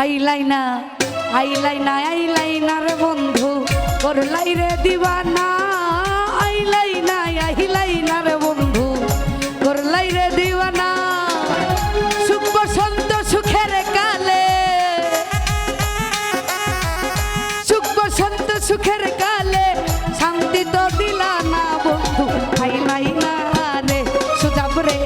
আইলাই না আইলাই না না রে বন্ধু। করলাই রে দিবানা আইলাই না রে বন্ধু। করলাই রে দিবানা সুখ বসন্ত সুখের কালে। সুখ বসন্ত সুখের কালে, শান্তি তো দিলা বন্ধু। আইলাই রে সুজাব রে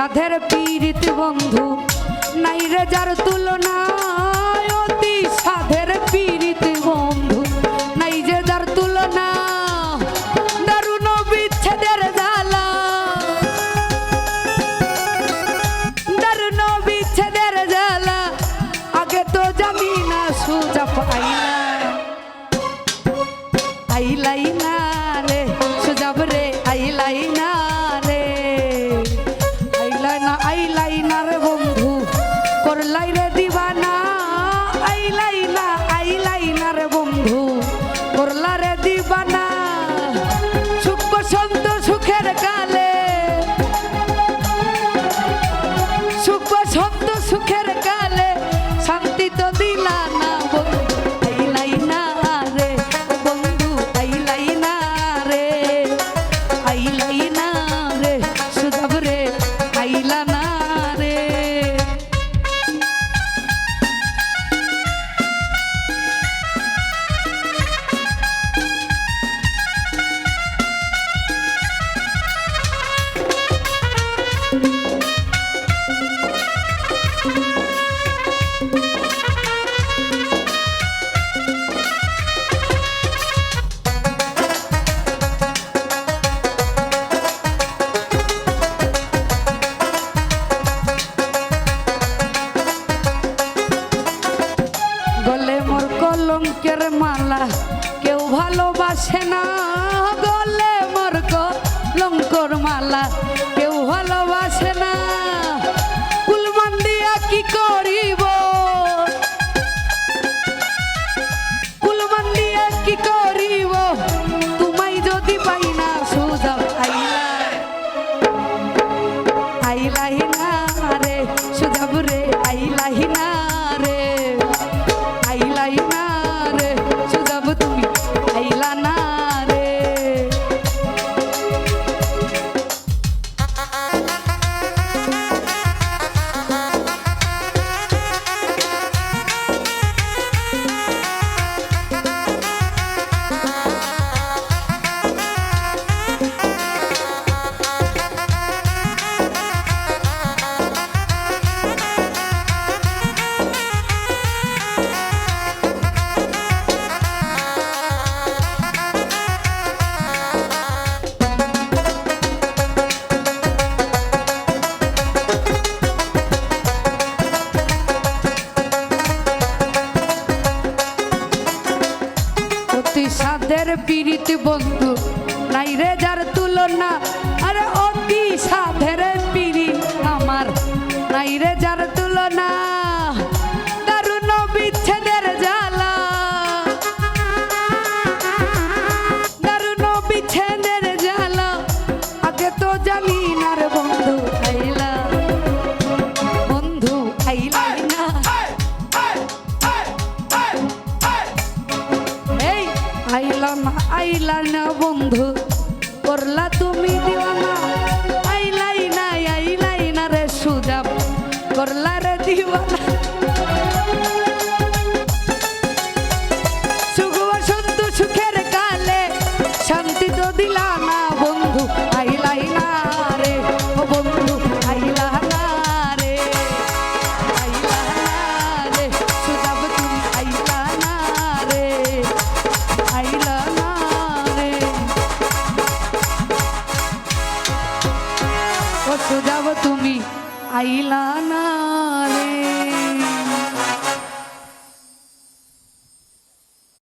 সাধের পীড়িত বন্ধু, নাই রে যার তুলনা অতি সাধের পীড়িত বন্ধু। নাই যে যার তুলনা, দারুণ বিচ্ছেদের জ্বালা। দারুণ বিচ্ছেদের জ্বালা, আগে তো জানি না সুজা পাইলা আইলাই না রে। মালা কেউ ভালোবাসে না গলে মরক কলঙ্কর মালা। সাধের পীড়িত বন্ধু। নাই রে যার তুলনা, আরে অতি সাধের পীড়িত আমার। নাই রে যার তুলনা আইলা না আইলা না বন্ধু। করলা তুমি দিওয়ানা। আইলাই না আইলাই না রে সুজাব। করলা রে দিওয়ানা। शोधावं तुम्ही. आईला ना